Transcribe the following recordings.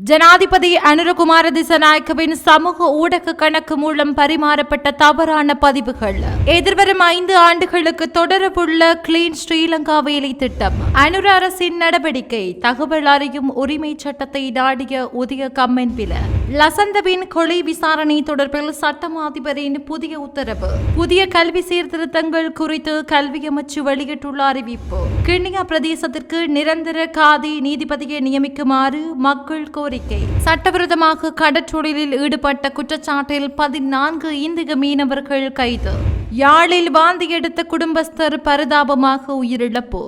ஜனாதிபதி அனுரகுமார திசநாயக்கவின் சமூக ஊடக கணக்கு மூலம் பரிமாறப்பட்ட தவறான பதிவுகள். எதிர்வரும் ஐந்து ஆண்டுகளுக்கு தொடரவுள்ள கிளீன் ஸ்ரீலங்கா வேலை திட்டம். அனுர அரசின் நடவடிக்கை தகவல் அறியும் உரிமை சட்டத்தை நாடிய உதய கம்மென் பில. லசந்தவின் கொலை விசாரணை தொடர்பில் சட்டம் அதிபரின் புதிய உத்தரவு. புதிய கல்வி சீர்திருத்தங்கள் குறித்து கல்வி அமைச்சு வெளியிட்டுள்ள அறிவிப்பு. கிண்ணியா பிரதேசத்திற்கு நிரந்தர காதி நீதிபதியை நியமிக்குமாறு மக்கள் கோரிக்கை சட்டவிரோதமாக கடற்றொழிலில் ஈடுபட்ட குற்றச்சாட்டில் பதினான்கு இந்திய மீனவர்கள் கைது. யாழில் வாந்தி எடுத்த குடும்பஸ்தர் பரிதாபமாக உயிரிழப்பு.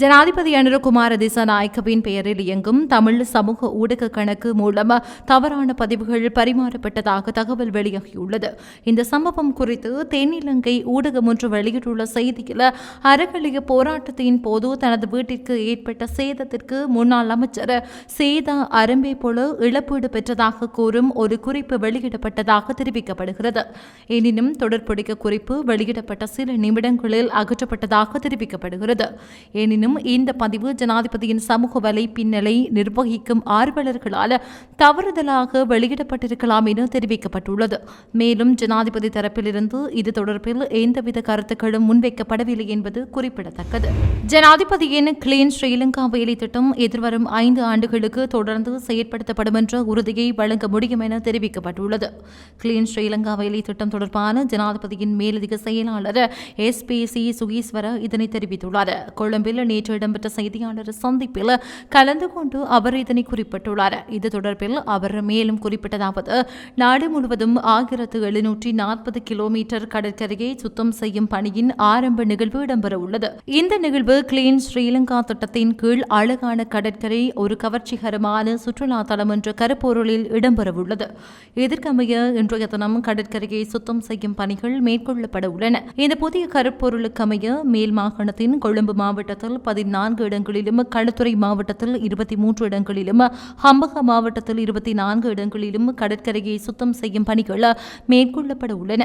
ஜனாதிபதி அனுரகுமார திசாநாயக்கவின் பெயரில் இயங்கும் தமிழ் சமூக ஊடக கணக்கு மூலம் தவறான பதிவுகள் பரிமாறப்பட்டதாக தகவல் வெளியாகியுள்ளது. இந்த சம்பவம் குறித்து தென்னிலங்கை ஊடகம் ஒன்று வெளியிட்டுள்ள செய்தியில் அறக்கலிய போராட்டத்தின் போது தனது வீட்டிற்கு ஏற்பட்ட சேதத்திற்கு முன்னாள் அமைச்சர் சேதா அரம்பே போல இழப்பீடு பெற்றதாக கூறும் ஒரு குறிப்பு வெளியிடப்பட்டதாக தெரிவிக்கப்படுகிறது. எனினும் தொடர்புடைய குறிப்பு வெளியிடப்பட்ட சில நிமிடங்களில் அகற்றப்பட்டதாக தெரிவிக்கப்படுகிறது. எனினும் இந்த பதிவு ஜனாதிபதியின் சமூக வலை பின்னலை நிர்வகிக்கும் ஆர்வலர்களால் தவறுதலாக வெளியிடப்பட்டிருக்கலாம் என தெரிவிக்கப்பட்டுள்ளது. மேலும் ஜனாதிபதி தரப்பிலிருந்து இது தொடர்பில் எந்தவித கருத்துக்களும் முன்வைக்கப்படவில்லை என்பது குறிப்பிடத்தக்கது. ஜனாதிபதியின் கிளீன் ஸ்ரீலங்கா வேலை திட்டம் எதிர்வரும் ஐந்து ஆண்டுகளுக்கு தொடர்ந்து செயற்படுத்தப்படும் என்ற உறுதியை வழங்க முடியும் என தெரிவிக்கப்பட்டுள்ளது. கிளீன் ஸ்ரீலங்கா வேலை திட்டம் தொடர்பான ஜனாதிபதியின் மேலதிக செயலாளர் எஸ் பி சி சுகீஸ்வர இதனை தெரிவித்துள்ளார். கொழும்பில் நேற்று இடம்பெற்ற செய்தியாளர் சந்திப்பில் கலந்து கொண்டு அவர் இதனை குறிப்பிட்டுள்ளார். இது தொடர்பில் அவர் மேலும் குறிப்பிட்டதாவது நாடு முழுவதும் ஆயிரத்து எழுநூற்றி நாற்பது கிலோமீட்டர் கடற்கரையை சுத்தம் செய்யும் பணியின் ஆரம்ப நிகழ்வு இடம்பெற உள்ளது. இந்த நிகழ்வு கிளீன் ஸ்ரீலங்கா திட்டத்தின் கீழ் அழகான கடற்கரை ஒரு கவர்ச்சிகரமான சுற்றுலா தலம் என்ற கருப்பொருளில் இடம்பெறவுள்ளது எதிர்கமைய இன்றைய தினம் கடற்கரையை சுத்தம் செய்யும் பணிகள் மேற்கொள்ளப்பட உள்ளன. இந்த புதிய கருப்பொருளுக்கமைய மேல் மாகாணத்தின் கொழும்பு மாவட்டத்தில் பதினான்கு இடங்களிலும் களுத்துறை மாவட்டத்தில் இருபத்தி மூன்று இடங்களிலும் ஹம்பக மாவட்டத்தில் இருபத்தி நான்கு இடங்களிலும் கடற்கரையை சுத்தம் செய்யும் பணிகள் மேற்கொள்ளப்பட உள்ளன.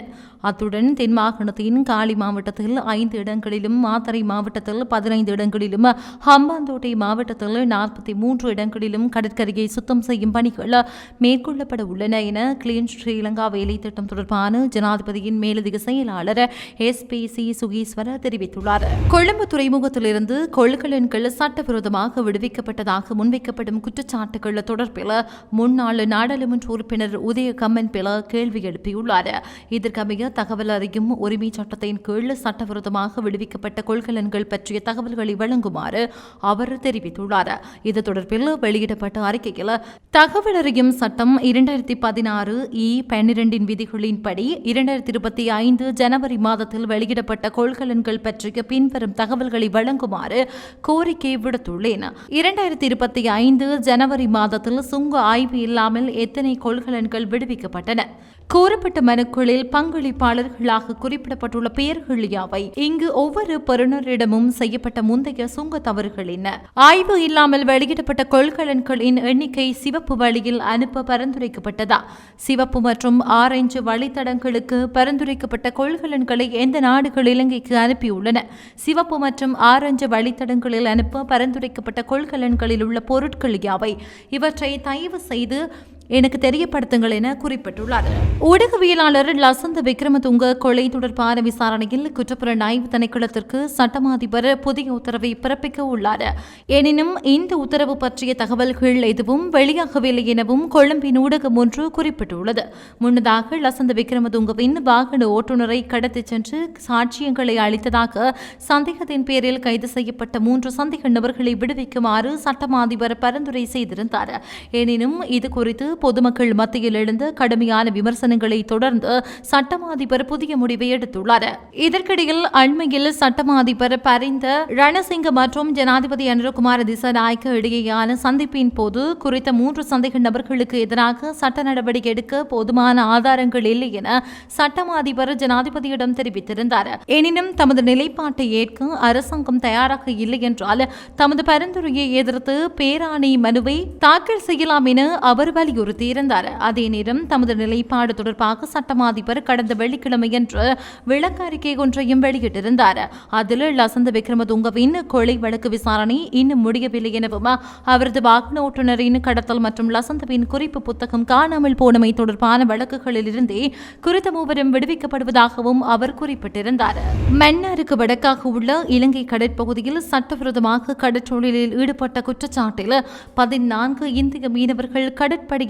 அத்துடன் தென் மாகாணத்தின் காலி மாவட்டத்தில் ஐந்து இடங்களிலும் மாத்தறை மாவட்டத்தில் பதினைந்து இடங்களிலும் ஹம்பாந்தோட்டை மாவட்டத்தில் நாற்பத்தி மூன்று இடங்களிலும் கடற்கரையை சுத்தம் செய்யும் பணிகள் மேற்கொள்ளப்பட உள்ளன என கிளீன் ஸ்ரீலங்கா வேலை திட்டம் தொடர்பான ஜனாதிபதியின் மேலதிக செயலாளர் எஸ் பி சி சுகீஸ்வர தெரிவித்துள்ளார். கொழும்பு துறைமுகத்திலிருந்து கொள்கலன்கள் சட்டவிரோதமாக விடுவிக்கப்பட்டதாக முன்வைக்கப்படும் குற்றச்சாட்டுகள் தொடர்பில் முன்னாள் நாடாளுமன்ற உறுப்பினர் உதய கம்மன் பில கேள்வி எழுப்பியுள்ளார். இதற்கமைய தகவல் அறியும் உரிமை சட்டத்தின் கீழ் சட்டவிரோதமாக விடுவிக்கப்பட்ட கொள்கலன்கள் பற்றிய தகவல்களை வழங்குமாறு அவர் தெரிவித்துள்ளார். இது தொடர்பில் வெளியிடப்பட்ட அறிக்கையில் தகவல் அறியும் சட்டம் இரண்டாயிரத்தி பதினாறு இ பன்னிரண்டின் விதிகளின்படி இரண்டாயிரத்தி இருபத்தி ஐந்து ஜனவரி மாதத்தில் வெளியிடப்பட்ட கொள்கலன்கள் பற்றிய பின்வரும் தகவல்களை வழங்குமாறு கோரிக்கை விடுத்துள்ளேன். இரண்டாயிரத்தி இருபத்தி ஐந்து ஜனவரி மாதத்தில் சுங்க ஆய்வு இல்லாமல் எத்தனை கொள்கலன்கள் விடுவிக்கப்பட்டன? கூறப்பட்ட மனுக்களில் பங்களிப்பாளர்களாக குறிப்பிடப்பட்டுள்ள பெயர்கள் யாவை? இங்கு ஒவ்வொரு பெறுநரிடமும் செய்யப்பட்ட முந்தைய சுங்க தவறுகள் என்ன? ஆய்வு இல்லாமல் வெளியிடப்பட்ட கொள்கலன்களின் எண்ணிக்கை சிவப்பு வழியில் அனுப்ப பரிந்துரைக்கப்பட்டதா? சிவப்பு மற்றும் ஆரஞ்சு வழித்தடங்களுக்கு பரிந்துரைக்கப்பட்ட கொள்கலன்களை எந்த நாடுகள் இலங்கைக்கு அனுப்பியுள்ளன? சிவப்பு மற்றும் ஆரஞ்சு வழித்தடங்களில் அனுப்ப பரிந்துரைக்கப்பட்ட கொள்கலன்களில் உள்ள பொருட்கள் யாவை? இவற்றை தயவு செய்து எனக்கு தெரியப்படுத்துங்கள் என குறிப்பிட்டுள்ளார். ஊடகவியலாளர் லசந்த விக்ரமதுங்க கொலை தொடர்பான விசாரணையில் குற்றப்புலன் ஆய்வு திணைக்களத்திற்கு சட்டமாதிபர் புதிய உத்தரவை பிறப்பிக்க உள்ளார். எனினும் இந்த உத்தரவு பற்றிய தகவல்கள் எதுவும் வெளியாகவில்லை எனவும் கொழும்பின் ஊடகம் ஒன்று குறிப்பிட்டுள்ளது. முன்னதாக லசந்த விக்ரமதுங்கவின் வாகன ஓட்டுநரை கடத்திச் சென்று சாட்சியங்களை அளித்ததாக சந்தேகத்தின் பேரில் கைது செய்யப்பட்ட மூன்று சந்தேக நபர்களை விடுவிக்குமாறு சட்டமாதிபர் பரிந்துரை செய்திருந்தார். எனினும் இது குறித்து பொதுமக்கள் மத்தியில் எழுந்த கடுமையான விமர்சனங்களை தொடர்ந்து சட்டமா அதிபர் புதிய முடிவை எடுத்துள்ளார். இதற்கிடையில் அண்மையில் சட்டமா அதிபர் பரிந்த ரணசிங்க மற்றும் ஜனாதிபதி அனுரகுமார் திசாநாயக்க இடையேயான சந்திப்பின் போது குறித்த மூன்று சந்தேக நபர்களுக்கு எதிராக சட்ட நடவடிக்கை எடுக்க போதுமான ஆதாரங்கள் இல்லை என சட்டமா அதிபர் ஜனாதிபதியிடம் தெரிவித்திருந்தார். எனினும் தமது நிலைப்பாட்டை ஏற்க அரசாங்கம் தயாராக இல்லை என்றால் தமது பரிந்துரையை எதிர்த்து பேராணை மனுவை தாக்கல் செய்யலாம் என அவர் வலியுறுத்தினார் வலியுறுத்தியிருந்தார் அதே நேரம் தமது நிலைப்பாடு தொடர்பாக சட்டமா அதிபர் கடந்த வெள்ளிக்கிழமையன்று விளக்க அறிக்கை ஒன்றையும் வெளியிட்டிருந்தார். அதில் லசந்த விக்ரமதுங்கவின் கொலை வழக்கு விசாரணை இன்னும் முடியவில்லை எனவும் அவரது வாகன ஓட்டுநரின் கடத்தல் மற்றும் லசந்தவின் குறிப்பு புத்தகம் காணாமல் போனமை தொடர்பான வழக்குகளில் இருந்தே குறித்த மூவரும் விடுவிக்கப்படுவதாகவும் அவர் குறிப்பிட்டிருந்தார். மன்னாருக்கு வடக்காக உள்ள இலங்கை கடற்பகுதியில் சட்டவிரோதமாக கடற்றொழிலில் ஈடுபட்ட குற்றச்சாட்டில் பதினான்கு இந்திய மீனவர்கள்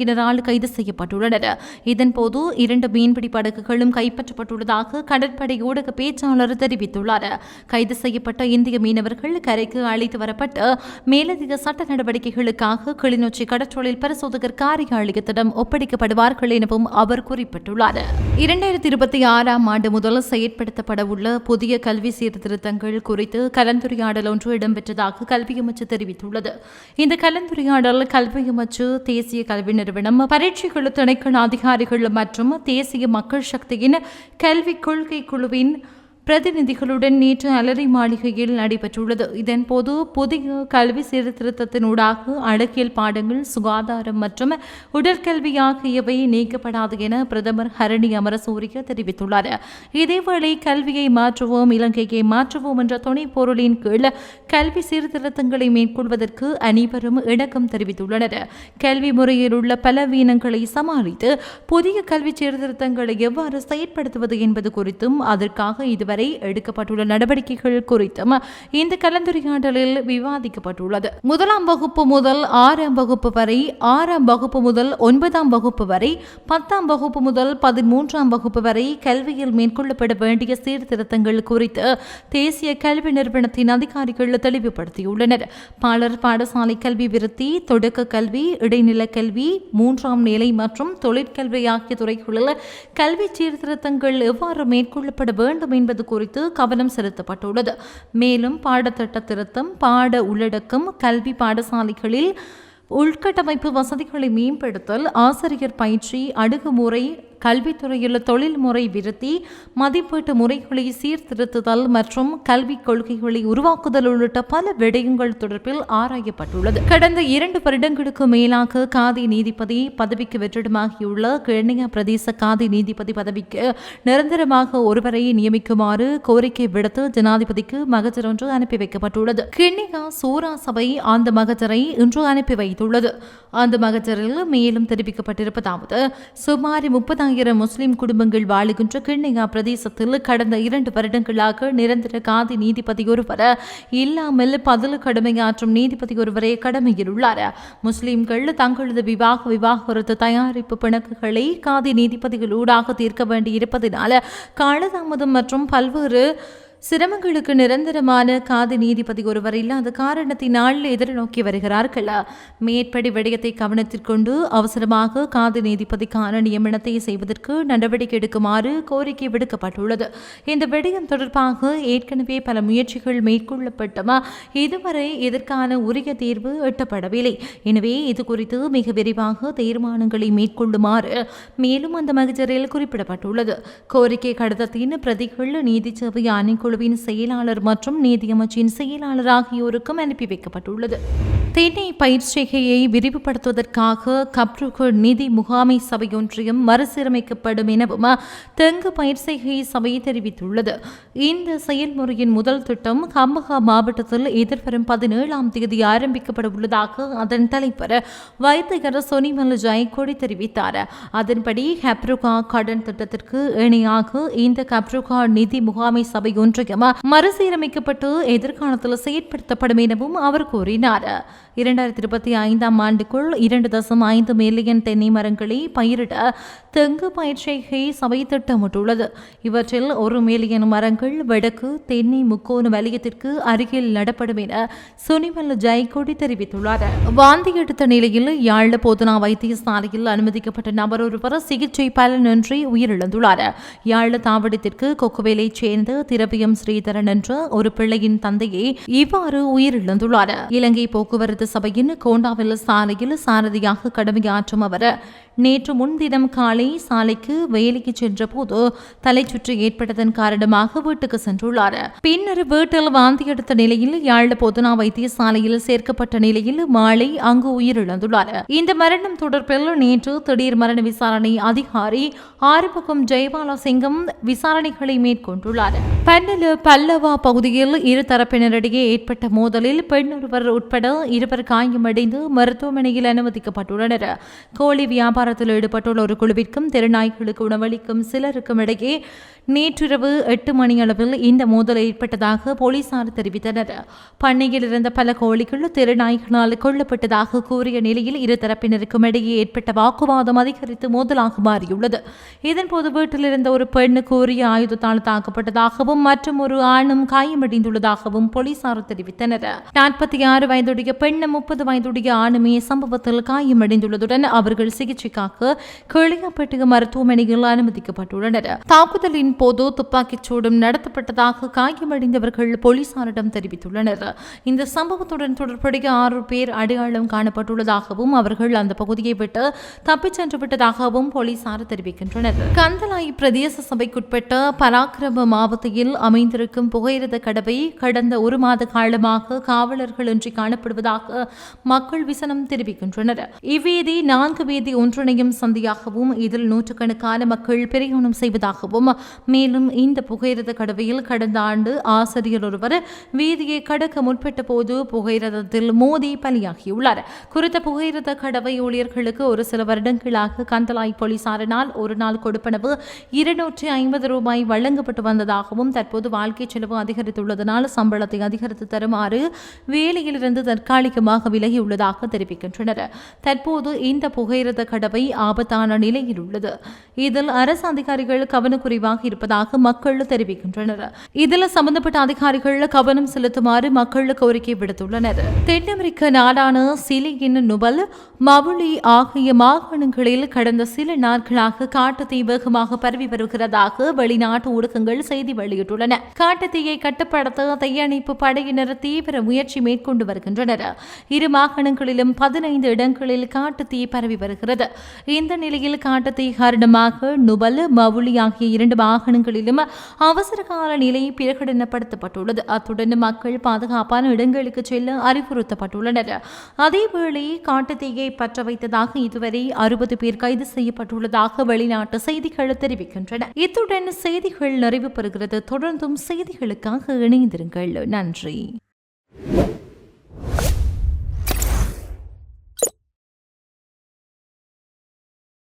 கடற்படையினரால் கைது செய்யப்பட்டுள்ளனர். இதன்போது இரண்டு மீன்பிடி படகுகளும் கைப்பற்றப்பட்டுள்ளதாக கடற்படை ஊடக பேச்சாளர் தெரிவித்துள்ளார். கைது செய்யப்பட்ட இந்திய மீனவர்கள் கரைக்கு அழைத்து வரப்பட்டு மேலதிக சட்ட நடவடிக்கைகளுக்காக கிளிநொச்சி கடற்றொழில் பரிசோதகர் காரியாலயத்திடம் ஒப்படைக்கப்படுவார்கள் எனவும் அவர் குறிப்பிட்டுள்ளார். இரண்டாயிரத்தி இருபத்தி ஆறாம் ஆண்டு முதல் செயற்படுத்தப்பட உள்ள புதிய கல்வி சீர்திருத்தங்கள் குறித்து கலந்துரையாடல் ஒன்று இடம்பெற்றதாக கல்வி அமைச்சு தெரிவித்துள்ளது. இந்த கலந்துரையாடல் கல்வி அமைச்சு தேசிய கல்வி நிறுவனம் பரீட்சைகள் திணைக்கள அதிகாரிகள் மற்றும் தேசிய மக்கள் சக்தியின் கல்விக் கொள்கை குழுவின் பிரதிநிதிகளுடன் நேற்று அலரி மாளிகையில் நடைபெற்றுள்ளது. இதன்போது புதிய கல்வி சீர்திருத்தத்தினூடாக அழகியல் பாடங்கள் சுகாதாரம் மற்றும் உடற்கல்வி ஆகியவை நீக்கப்படாது என பிரதமர் ஹரணி அமரசூரிய தெரிவித்துள்ளார். இதேவேளை கல்வியை மாற்றுவோம் இலங்கையை மாற்றுவோம் என்ற துணை பொருளின் கீழ் கல்வி சீர்திருத்தங்களை மேற்கொள்வதற்கு அனைவரும் இணக்கம் தெரிவித்துள்ளனர். கல்வி முறையில் உள்ள பலவீனங்களை சமாளித்து புதிய கல்வி சீர்திருத்தங்களை எவ்வாறு செயற்படுத்துவது என்பது குறித்தும் அதற்காக இதுவரை வரை எடுக்கப்பட்டுள்ள நடவடிக்கைகள் குறித்தும் இந்த கலந்துரையாடலில் விவாதிக்கப்பட்டுள்ளது. முதலாம் வகுப்பு முதல் ஆறாம் வகுப்பு வரை ஆறாம் வகுப்பு முதல் ஒன்பதாம் வகுப்பு வரை பத்தாம் வகுப்பு முதல் பதிமூன்றாம் வகுப்பு வரை கல்வியில் மேற்கொள்ளப்பட வேண்டிய சீர்திருத்தங்கள் குறித்து தேசிய கல்வி நிறுவனத்தின் அதிகாரிகள் தெளிவுபடுத்தியுள்ளனர். பாலர் பாடசாலை கல்வி விருத்தி தொடக்க கல்வி இடைநிலை கல்வி மூன்றாம் நிலை மற்றும் தொழிற்கல்வி ஆகிய துறைகளில் கல்வி சீர்திருத்தங்கள் எவ்வாறு மேற்கொள்ளப்பட வேண்டும் என்பது செய்வது குறித்து கவனம் செலுத்தப்பட்டுள்ளது. மேலும் பாடத்திட்ட திருத்தம் பாட உள்ளடக்கம் கல்வி பாடசாலைகளில் உள்கட்டமைப்பு வசதிகளை மேம்படுத்தல் ஆசிரியர் பயிற்சி அணுகுமுறை கல்வித்துறையில் தொழில்முறை விருத்தி மதிப்பீட்டு முறைகளை சீர்திருத்துதல் மற்றும் கல்விக் கொள்கைகளை உருவாக்குதல் உள்ளிட்ட பல விடயங்கள் தொடர்பில் ஆராயப்பட்டுள்ளது. கடந்த இரண்டு வருடங்களுக்கு மேலாக காதி நீதிபதி பதவிக்கு வெற்றிடமாகியுள்ள கிழனியா பிரதேச காதி நீதிபதி பதவிக்கு நிரந்தரமாக ஒருவரை நியமிக்குமாறு கோரிக்கை விடுத்து ஜனாதிபதிக்கு மகஜர் ஒன்று அனுப்பி வைக்கப்பட்டுள்ளது. கிண்ணிகா சூரா சபை அந்த மகஜரை இன்று அனுப்பி வைத்துள்ளது. அந்த மகஜரில் மேலும் தெரிவிக்கப்பட்டிருப்பதாவது சுமார் முப்பதாயிரம் பத்தாயிரம் முஸ்லிம் குடும்பங்கள் வாழுகின்ற கிண்ணியா பிரதேசத்தில் கடந்த இரண்டு வருடங்களாக நிரந்தர காதி நீதிபதி ஒருவர் இல்லாமல் பதில் கடமையாற்றும் நீதிபதி ஒருவரே கடமையில் உள்ளார். முஸ்லிம்கள் தங்களது விவாக விவாகரத்து தயாரிப்பு பிணக்குகளை காதி நீதிபதிகள் ஊடாக தீர்க்க வேண்டியிருப்பதனால் காலதாமதம் மற்றும் பல்வேறு சிரமங்களுக்கு நிரந்தரமான காதி நீதிபதி ஒருவர் இல்லாத காரணத்தினால் எதிர்நோக்கி வருகிறார்கள். மேற்படி விடயத்தை கவனத்திற்கொண்டு அவசரமாக காதி நீதிபதிக்கான நியமனத்தை செய்வதற்கு நடவடிக்கை எடுக்குமாறு கோரிக்கை விடுக்கப்பட்டுள்ளது. இந்த விடயம் தொடர்பாக ஏற்கனவே பல முயற்சிகள் மேற்கொள்ளப்பட்டமா? இதுவரை இதற்கான உரிய தீர்வு எட்டப்படவில்லை. எனவே இது குறித்து மிக விரிவாக தீர்மானங்களை மேற்கொள்ளுமாறு மேலும் அந்த மகஜரில் குறிப்பிடப்பட்டுள்ளது. கோரிக்கை கடிதத்தின் பிரதிகள் நீதி சேவை ஆணைக்குழு குழுவின் செயலாளர் மற்றும் நீதியமைச்சின் செயலாளர் ஆகியோருக்கும் அனுப்பி வைக்கப்பட்டுள்ளது. தேனி பயிற்சிகையை விரிவுபடுத்துவதற்காக கப்ருகு நிதி முகாமை சபையொன்றையும் மறுசீரமைக்கப்படும் எனவும் தெங்கு பயிற்சிகை சபை தெரிவித்துள்ளது. இந்த செயல்முறையின் முதல் திட்டம் கம்பகா மாவட்டத்தில் எதிர்வரும் பதினேழாம் தேதி ஆரம்பிக்கப்பட உள்ளதாக அதன் தலைவர் வைத்தியர் சொனிமல் ஜெயக்கோடி தெரிவித்தார். அதன்படி ஹப்ருகா கடன் திட்டத்திற்கு இணையாக இந்த கப்ருகா நிதி முகாமை சபை ஒன்று ஒன்றியம் மறுசீரமைக்கப்பட்டு எதிர்காலத்தில் செயற்படுத்தப்படும் எனவும் அவர் கூறினார். இரண்டாயிரத்தி இருபத்தி ஐந்தாம் ஆண்டுக்குள் இரண்டு தசம் ஐந்து மில்லியன் தென்னை மரங்களை பயிரிட தெங்கு பயிற்சிகை சபை திட்டமிட்டுள்ளது. இவற்றில் ஒரு மில்லியன் மரங்கள் வடக்கு தென்னை முக்கோண வலயத்திற்கு அருகில் நடப்படும் என சுனிமல் ஜெயக்கொடி தெரிவித்துள்ளார். வாந்தி எடுத்த நிலையில் யாழ் போதனா வைத்தியசாலையில் அனுமதிக்கப்பட்ட நபர் ஒருவர் சிகிச்சை பலனின்றி உயிரிழந்துள்ளார். யாழ் தாவடத்திற்கு கொக்குவேலை சேர்ந்த திரவியம் ஸ்ரீதரன் என்ற ஒரு பிள்ளையின் தந்தையை இவ்வாறு உயிரிழந்துள்ளார். இலங்கை போக்குவரத்து சபையின் கோண்டாவில் சாலையில் சாரதியாக கடமையாற்றும் அவர். நேற்று முன்தினம் காலை சாலைக்கு வேலைக்கு சென்ற போது சுற்று ஏற்பட்டதன் காரணமாக வீட்டுக்கு சென்றுள்ளார். பின்னர் வீட்டில் வாந்தி எடுத்த நிலையில் யாழ் பொதுனா வைத்தியசாலையில் சேர்க்கப்பட்ட நிலையில் மாலை அங்கு உயிரிழந்துள்ளார். இந்த மரணம் தொடர்பில் நேற்று திடீர் மரண விசாரணை அதிகாரி ஆறுமுகம் ஜெயபாலா சிங்கம் விசாரணைகளை மேற்கொண்டுள்ளார். பன்னல பல்லவா பகுதியில் இரு தரப்பினரிடையே ஏற்பட்ட மோதலில் பெண் ஒருவர் உட்பட இருவர் காயமடைந்து மருத்துவமனையில் அனுமதிக்கப்பட்டுள்ளனர். கோழி வியாபாரத்தில் ஈடுபட்டுள்ள ஒரு குழுவிற்கும் தெருநாய்களுக்கு உணவளிக்கும் சிலருக்கும் இடையே நேற்றிரவு எட்டு மணி அளவில் இந்த மோதல் ஏற்பட்டதாக போலீசார் தெரிவித்தனர். பண்ணையில் இருந்த பல கோழிகள் திருநாய்களால் கொல்லப்பட்டதாக கூறிய நிலையில் இரு தரப்பினருக்கும் இடையே ஏற்பட்ட வாக்குவாதம் அதிகரித்து மோதலாக மாறியுள்ளது. இதன்போது வீட்டில் இருந்த ஒரு பெண் கூறிய ஆயுதத்தால் தாக்கப்பட்டதாகவும் மற்றும் ஒரு ஆணும் காயமடைந்துள்ளதாகவும் போலீசார் தெரிவித்தனர். நாற்பத்தி ஆறு வயதுடைய பெண்ணும் முப்பது வயதுடைய ஆணுமே சம்பவத்தில் காயமடைந்துள்ளதுடன் அவர்கள் சிகிச்சைக்காக கிளியப்பட்டு மருத்துவமனையில் அனுமதிக்கப்பட்டுள்ளனர். தாக்குதலின் போது துப்பாக்கிச் சூடும் நடத்தப்பட்டதாக காயமடைந்தவர்கள் போலீசாரிடம் தெரிவித்துள்ளனர். இந்த சம்பவத்துடன் தொடர்புடைய ஆறு பேர் அடையாளம் காணப்பட்டுள்ளதாகவும் அவர்கள் அந்த பகுதியை விட்டு தப்பிச் சென்று விட்டதாகவும் போலீசார் தெரிவிக்கின்றனர். கந்தலாய் பிரதேச சபைக்குட்பட்ட பராக்கிரம மாவட்டத்தில் அமைந்திருக்கும் புகையிரத கடவை கடந்த ஒரு மாத காலமாக காவலர்களின்றி காணப்படுவதாக மக்கள் விசனம் தெரிவிக்கின்றனர். இவ்வேதி நான்கு வேதி ஒன்றிணையும் சந்தையாகவும் இதில் நூற்றுக்கணக்கான மக்கள் பிரயாணம் செய்வதாகவும் மேலும் இந்த புகையிரத கடவையில் கடந்த ஆண்டு ஆசிரியர் ஒருவர் வீதியை கடக்க முற்பட்ட போது புகையிரதத்தில் மோதி பலியாகியுள்ளார். குறித்த புகையிரத கடவை ஊழியர்களுக்கு ஒரு சில வருடங்களாக கந்தலாய் போலீசாரினால் ஒரு நாள் கொடுப்பனவு இருநூற்றி ஐம்பது ரூபாய் வழங்கப்பட்டு வந்ததாகவும் தற்போது வாழ்க்கை செலவு அதிகரித்துள்ளதனால் சம்பளத்தை அதிகரித்து தருமாறு வேலையிலிருந்து தற்காலிகமாக விலகியுள்ளதாக தெரிவிக்கின்றனர். தற்போது இந்த புகையிரத கடவை ஆபத்தான நிலையில் உள்ளது. இதில் அரசு அதிகாரிகள் கவனக்குறைவாக இருப்பதாக மக்கள் தெரிவிக்கின்றனர். இதில் சம்பந்தப்பட்ட அதிகாரிகள் கவனம் செலுத்துமாறு மக்கள் கோரிக்கை விடுத்துள்ளனர். தென் அமெரிக்க நாடான சிலியின் நுபல் மவுளி ஆகிய மாகாணங்களில் கடந்த சில நாட்களாக காட்டுத்தீ வேகமாக பரவி வருகிறதாக வெளிநாட்டு ஊடகங்கள் செய்தி வெளியிட்டுள்ளன. காட்டுத்தீயை கட்டுப்படுத்த தீயணைப்பு படையினர் தீவிர முயற்சி மேற்கொண்டு வருகின்றனர். இரு மாகாணங்களிலும் பதினைந்து இடங்களில் காட்டுத்தீ பரவி வருகிறது. இந்த நிலையில் காட்டுத்தீ காரணமாக நுபல் மவுளி ஆகிய இரண்டு வாகனங்களிலும் அவசர கால நிலை பிரகடனப்படுத்தப்பட்டுள்ளது. அத்துடன் மக்கள் பாதுகாப்பான இடங்களுக்கு செல்ல அறிவுறுத்தப்பட்டுள்ளனர். அதேவேளை காட்டுத்தீயை பற்ற வைத்ததாக இதுவரை அறுபது பேர் கைது செய்யப்பட்டுள்ளதாக வெளிநாட்டு செய்திகள் தெரிவிக்கின்றன. இத்துடன் செய்திகள் நிறைவு பெறுகிறது. தொடர்ந்தும் செய்திகளுக்காக இணைந்திருங்கள். நன்றி.